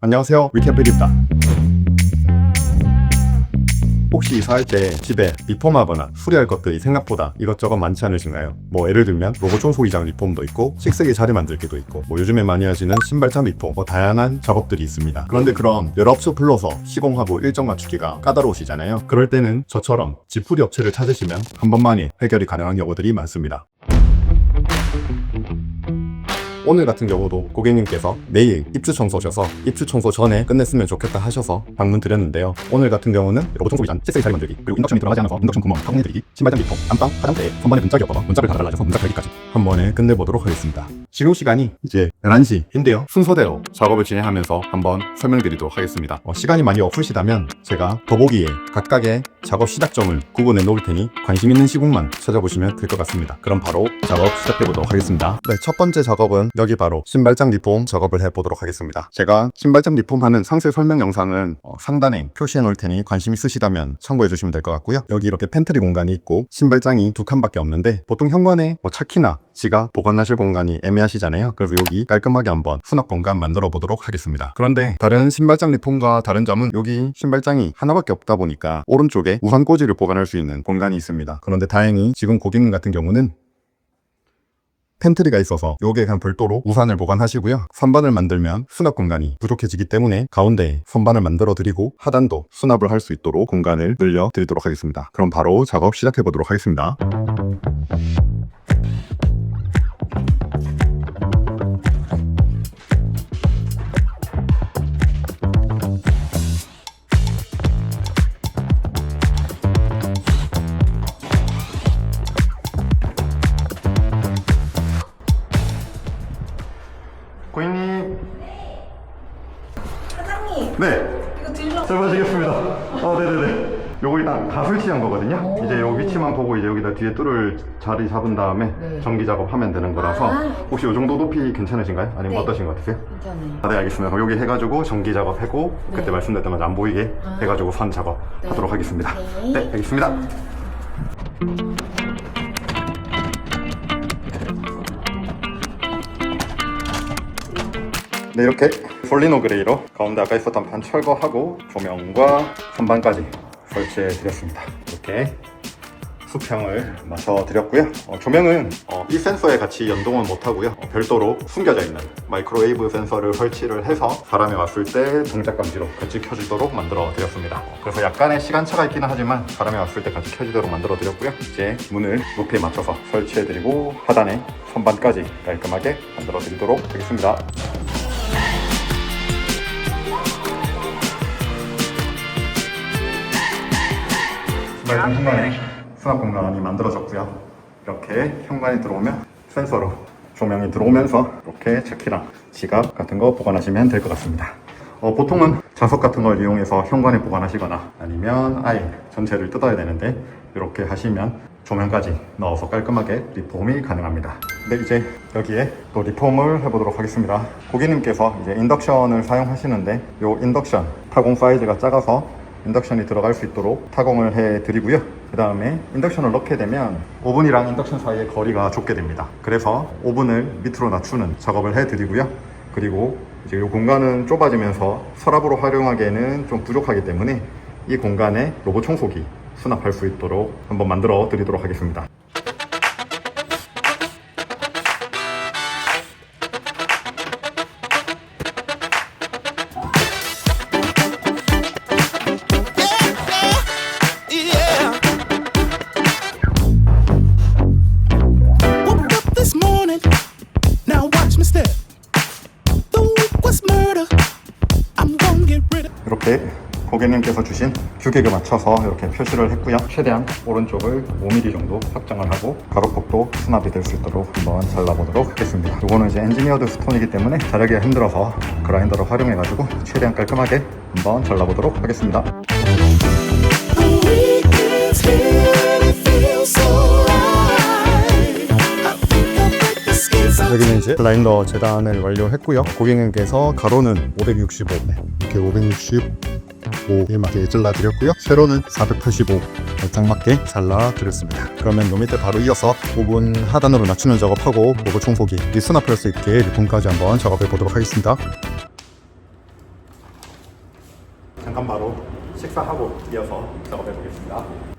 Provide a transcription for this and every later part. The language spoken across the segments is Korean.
안녕하세요. 위키피디입니다. 혹시 이사할 때 집에 리폼하거나 수리할 것들이 생각보다 이것저것 많지 않으신가요? 뭐 예를 들면 로봇 청소기장 리폼도 있고 식세기 자리 만들기도 있고 뭐 요즘에 많이 하시는 신발장 리폼 뭐 다양한 작업들이 있습니다. 그런데 그런 여러 업소 불러서 시공하고 일정 맞추기가 까다로우시잖아요. 그럴 때는 저처럼 집풀이 업체를 찾으시면 한 번만에 해결이 가능한 경우들이 많습니다 오늘 같은 경우도 고객님께서 내일 입주 청소셔서 입주 청소 전에 끝냈으면 좋겠다 하셔서 방문 드렸는데요. 오늘 같은 경우는 로봇 청소기장, 식세기 자리 만들기, 그리고 인덕션이 들어가지 않아서 인덕션 구멍 확인해드리기, 신발장 리폼, 안방, 화장대에 선반에 문짝이 없어서 문짝을 달아달라서 문짝 달기까지 한 번에 끝내보도록 하겠습니다. 지금 시간이 이제 11시인데요. 순서대로 작업을 진행하면서 한번 설명드리도록 하겠습니다. 어, 시간이 많이 없으시다면 제가 더보기에 각각의 작업 시작점을 구분해 놓을 테니 관심 있는 시국만 찾아보시면 될 것 같습니다. 그럼 바로 작업 시작해 보도록 하겠습니다. 네, 첫 번째 작업은 여기 바로 신발장 리폼 작업을 해 보도록 하겠습니다. 제가 신발장 리폼하는 상세 설명 영상은 어, 상단에 표시해 놓을 테니 관심 있으시다면 참고해 주시면 될 것 같고요. 여기 이렇게 팬트리 공간이 있고 신발장이 두 칸밖에 없는데 보통 현관에 뭐 차키나 지갑 보관하실 공간이 애매 하시잖아요. 그래서 여기 깔끔하게 한번 수납 공간 만들어 보도록 하겠습니다. 그런데 다른 신발장 리폼과 다른 점은 여기 신발장이 하나밖에 없다 보니까 오른쪽에 우산 꽂이를 보관할 수 있는 공간이 있습니다. 그런데 다행히 지금 고객님 같은 경우는 팬트리가 있어서 요게 그냥 별도로 우산을 보관하시고요. 선반을 만들면 수납 공간이 부족해지기 때문에 가운데에 선반을 만들어 드리고 하단도 수납을 할 수 있도록 공간을 늘려 드리도록 하겠습니다. 그럼 바로 작업 시작해 보도록 하겠습니다. 설치한 거거든요. 오. 이제 요 위치만 보고 이제 여기다 뒤에 뚫을 자리 잡은 다음에 네. 전기 작업하면 되는 거라서 아. 혹시 요 정도 높이 괜찮으신가요? 아니면 네. 어떠신 것 같으세요? 괜찮아요 아, 네, 알겠습니다. 그럼 여기 해가지고 전기 작업하고 네. 그때 말씀드렸던 것안 보이게 아. 해가지고 선 작업 네. 하도록 하겠습니다. 네. 네, 알겠습니다. 네, 이렇게 폴리노 그레이로 가운데 아까 있었던 판 철거하고 조명과 선반까지 설치해 드렸습니다. 이렇게 수평을 맞춰 드렸고요. 어, 조명은 어, 이 센서에 같이 연동은 못 하고요. 어, 별도로 숨겨져 있는 마이크로웨이브 센서를 설치를 해서 사람이 왔을 때 동작 감지로 같이 켜지도록 만들어 드렸습니다. 어, 그래서 약간의 시간차가 있기는 하지만 사람이 왔을 때 같이 켜지도록 만들어 드렸고요. 이제 문을 높이에 맞춰서 설치해 드리고 하단에 선반까지 깔끔하게 만들어 드리도록 하겠습니다. 말씀 현관에 수납 공간이 만들어졌고요. 이렇게 현관에 들어오면 센서로 조명이 들어오면서 이렇게 차키랑 지갑 같은 거 보관하시면 될 것 같습니다. 어, 보통은 자석 같은 걸 이용해서 현관에 보관하시거나 아니면 아예 전체를 뜯어야 되는데 이렇게 하시면 조명까지 넣어서 깔끔하게 리폼이 가능합니다. 근데 이제 여기에 또 리폼을 해보도록 하겠습니다. 고객님께서 이제 인덕션을 사용하시는데 이 인덕션 타공 사이즈가 작아서 인덕션이 들어갈 수 있도록 타공을 해 드리고요. 그 다음에 인덕션을 넣게 되면 오븐이랑 인덕션 사이의 거리가 좁게 됩니다. 그래서 오븐을 밑으로 낮추는 작업을 해 드리고요. 그리고 이제 이 공간은 좁아지면서 서랍으로 활용하기에는 좀 부족하기 때문에 이 공간에 로봇 청소기 수납할 수 있도록 한번 만들어 드리도록 하겠습니다. 고객님께서 주신 규격에 맞춰서 이렇게 표시를 했고요. 최대한 오른쪽을 5mm 정도 확장을 하고 가로폭도 수납이 될 수 있도록 한번 잘라보도록 하겠습니다. 이거는 이제 엔지니어드 스톤이기 때문에 자르기가 힘들어서 그라인더를 활용해가지고 최대한 깔끔하게 한번 잘라보도록 하겠습니다. 여기는 이제 블라인더 재단을 완료했고요. 고객님께서 가로는 565, 네, 이렇게 565 에 맞게 잘라드렸고요. 세로는 485 살짝 맞게 잘라드렸습니다. 그러면 요 밑에 바로 이어서 오븐 하단으로 낮추는 작업하고 로봇 청소기 이 수납할 수 있게 리폼까지 한번 작업해 보도록 하겠습니다. 잠깐 바로 식사하고 이어서 작업해 보겠습니다.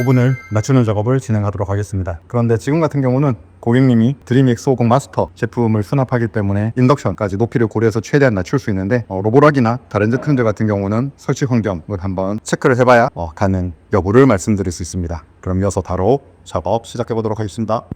오븐을 낮추는 작업을 진행하도록 하겠습니다. 그런데 지금 같은 경우는 고객님이 드림엑스 50 마스터 제품을 수납하기 때문에 인덕션까지 높이를 고려해서 최대한 낮출 수 있는데 어, 로보락이나 다른 제품들 같은 경우는 설치 환경을 한번 체크를 해봐야 어, 가능 여부를 말씀드릴 수 있습니다. 그럼 이어서 바로 작업 시작해 보도록 하겠습니다.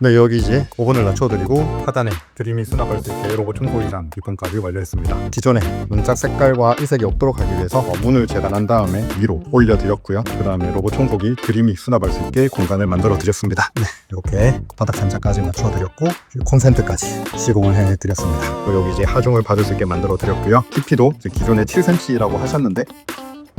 네 여기 이제 오븐을 낮춰드리고 하단에 드림이 수납할 수 있게 로봇 청소기랑 비판까지 완료했습니다. 기존에 문짝 색깔과 이색이 없도록 하기 위해서 어, 문을 재단한 다음에 위로 올려드렸고요. 그 다음에 로봇 청소기 드림이 수납할 수 있게 공간을 만들어 드렸습니다. 네, 이렇게 바닥 잔차까지 맞춰드렸고 콘센트까지 시공을 해드렸습니다. 여기 이제 하중을 받을 수 있게 만들어 드렸고요. 깊이도 기존에 7cm라고 하셨는데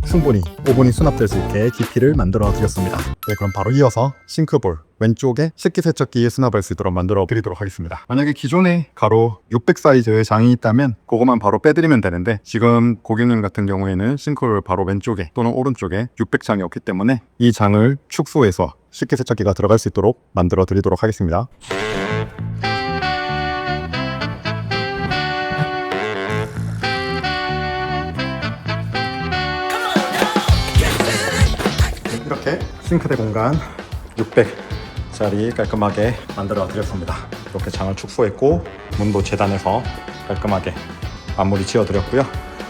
충분히 오븐이 수납될 수 있게 깊이를 만들어 드렸습니다. 네, 그럼 바로 이어서 싱크볼 왼쪽에 식기세척기에 수납할 수 있도록 만들어 드리도록 하겠습니다. 만약에 기존에 가로 600 사이즈의 장이 있다면 그거만 바로 빼드리면 되는데 지금 고객님 같은 경우에는 싱크볼 바로 왼쪽에 또는 오른쪽에 600 장이 없기 때문에 이 장을 축소해서 식기세척기가 들어갈 수 있도록 만들어 드리도록 하겠습니다. 싱크대 공간 600짜리 깔끔하게 만들어 드렸습니다. 이렇게 장을 축소했고 문도 재단해서 깔끔하게 마무리 지어 드렸고요.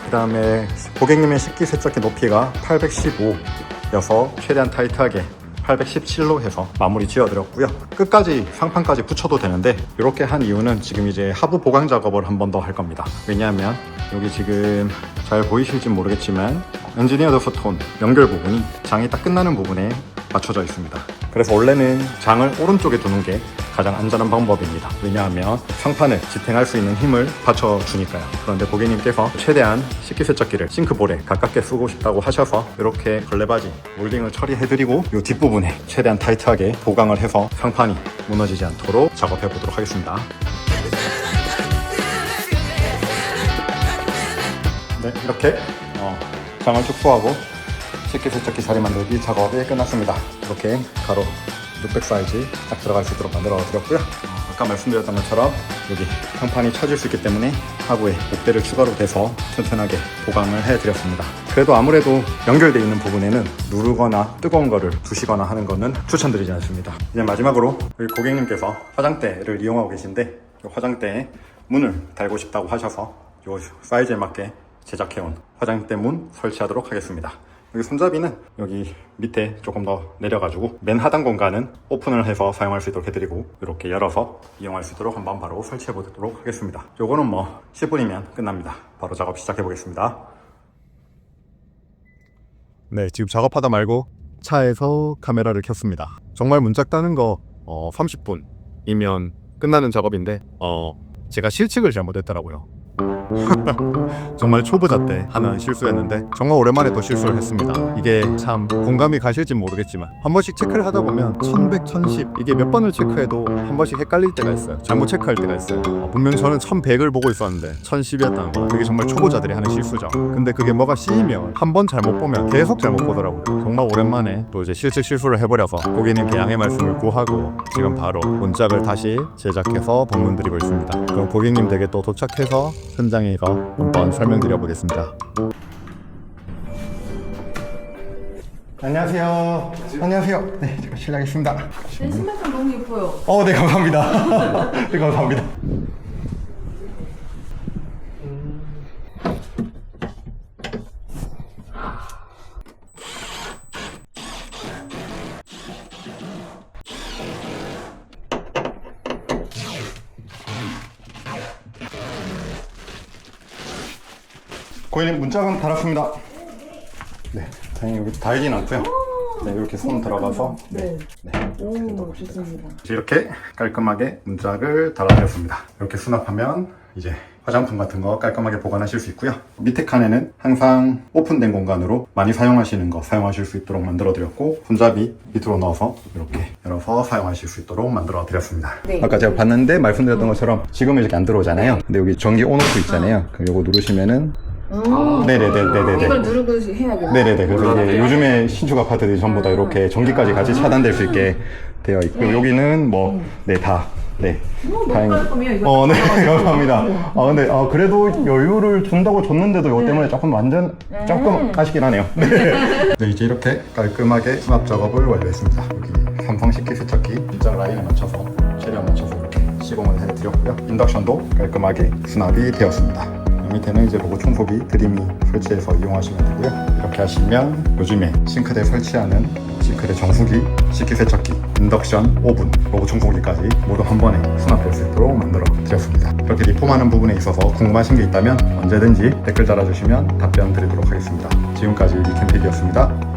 그 다음에 고객님의 식기 세척기 높이가 815여서 최대한 타이트하게 817로 해서 마무리 지어 드렸고요. 끝까지 상판까지 붙여도 되는데 이렇게 한 이유는 지금 이제 하부 보강 작업을 한 번 더 할 겁니다. 왜냐하면 여기 지금 잘 보이실지 모르겠지만 엔지니어드 포톤 연결 부분이 장이 딱 끝나는 부분에 맞춰져 있습니다. 그래서 원래는 장을 오른쪽에 두는 게 가장 안전한 방법입니다. 왜냐하면 상판을 지탱할 수 있는 힘을 받쳐주니까요. 그런데 고객님께서 최대한 식기세척기를 싱크볼에 가깝게 쓰고 싶다고 하셔서 이렇게 걸레바지 몰딩을 처리해드리고 이 뒷부분에 최대한 타이트하게 보강을 해서 상판이 무너지지 않도록 작업해 보도록 하겠습니다. 네, 이렇게 어, 장을 축소하고 식기세척기 자리 만들기 작업이 끝났습니다. 이렇게 가로 600 사이즈 딱 들어갈 수 있도록 만들어 드렸고요. 어, 아까 말씀드렸던 것처럼 여기 상판이 쳐질 수 있기 때문에 하부에 목대를 추가로 대서 튼튼하게 보강을 해드렸습니다. 그래도 아무래도 연결되어 있는 부분에는 누르거나 뜨거운 거를 두시거나 하는 거는 추천드리지 않습니다. 이제 마지막으로 여기 고객님께서 화장대를 이용하고 계신데 이 화장대에 문을 달고 싶다고 하셔서 이 사이즈에 맞게 제작해온 화장대 문 설치하도록 하겠습니다. 여기 손잡이는 여기 밑에 조금 더 내려가지고 맨 하단 공간은 오픈을 해서 사용할 수 있도록 해드리고 이렇게 열어서 이용할 수 있도록 한번 바로 설치해 보도록 하겠습니다. 요거는 뭐 10분이면 끝납니다. 바로 작업 시작해 보겠습니다. 네, 지금 작업하다 말고 차에서 카메라를 켰습니다. 정말 문짝 따는 거 어, 30분이면 끝나는 작업인데 어, 제가 실측을 잘못했더라고요. 정말 초보자 때 하는 실수였는데 정말 오랜만에 또 실수를 했습니다. 이게 참 공감이 가실지 모르겠지만 한 번씩 체크를 하다 보면 1100, 1010 이게 몇 번을 체크해도 한 번씩 헷갈릴 때가 있어요. 잘못 체크할 때가 있어요. 어, 분명 저는 1100을 보고 있었는데 1010이었다는 거. 그게 정말 초보자들이 하는 실수죠. 근데 그게 뭐가 씌이면 한 번 잘못 보면 계속 잘못 보더라고요. 정말 오랜만에 또 이제 실측 실수를 해버려서 고객님께 양해 말씀을 구하고 지금 바로 문짝을 다시 제작해서 방문 드리고 있습니다. 그럼 고객님 댁에 또 도착해서 현장 에가 한번 설명드려 보겠습니다. 안녕하세요. 안녕하세요. 네, 제가 실례하겠습니다. 내 신발장 너무 예뻐요. 어, 네, 감사합니다. 네, 감사합니다. 고객님 문짝은 달았습니다. 네, 다행히 여기 달진 않고요. 네, 이렇게 손 들어가서 네, 네. 오, 좋습니다. 이렇게 깔끔하게 문짝을 달아드렸습니다. 이렇게 수납하면 이제 화장품 같은 거 깔끔하게 보관하실 수 있고요. 밑에 칸에는 항상 오픈된 공간으로 많이 사용하시는 거 사용하실 수 있도록 만들어 드렸고 손잡이 밑으로 넣어서 이렇게 열어서 사용하실 수 있도록 만들어 드렸습니다. 네. 아까 제가 봤는데 말씀드렸던 것처럼 지금은 이렇게 안 들어오잖아요. 근데 여기 전기 온오프 있잖아요. 그럼 요거 누르시면은 음. 네네네네네. 이걸 누르고 해야겠네. 네네네. 그래서 이제 요즘에 신축 아파트들이 전부 다 이렇게 전기까지 같이 차단될 수 있게 되어 있고 여기는 뭐 네 다. 네. 깔끔해요, 이거. 어, 네. 감사합니다. 아, 근데 아, 그래도 여유를 준다고 줬는데도 이거 때문에 조금 완전 조금 아쉽긴 하네요. 네. 네, 이제 이렇게 깔끔하게 수납 작업을 완료했습니다. 여기 삼성 식기 세척기 일정 라인에 맞춰서 최대한 맞춰서 이렇게 시공을 해드렸고요. 인덕션도 깔끔하게 수납이 되었습니다. 이 밑에는 이제 로고 청소기 드림이 설치해서 이용하시면 되고요. 이렇게 하시면 요즘에 싱크대 설치하는 싱크대 정수기, 식기세척기, 인덕션, 오븐, 로고 청소기까지 모두 한 번에 수납될 수 있도록 만들어 드렸습니다. 이렇게 리폼하는 부분에 있어서 궁금하신 게 있다면 언제든지 댓글 달아주시면 답변 드리도록 하겠습니다. 지금까지 리캠픽이었습니다.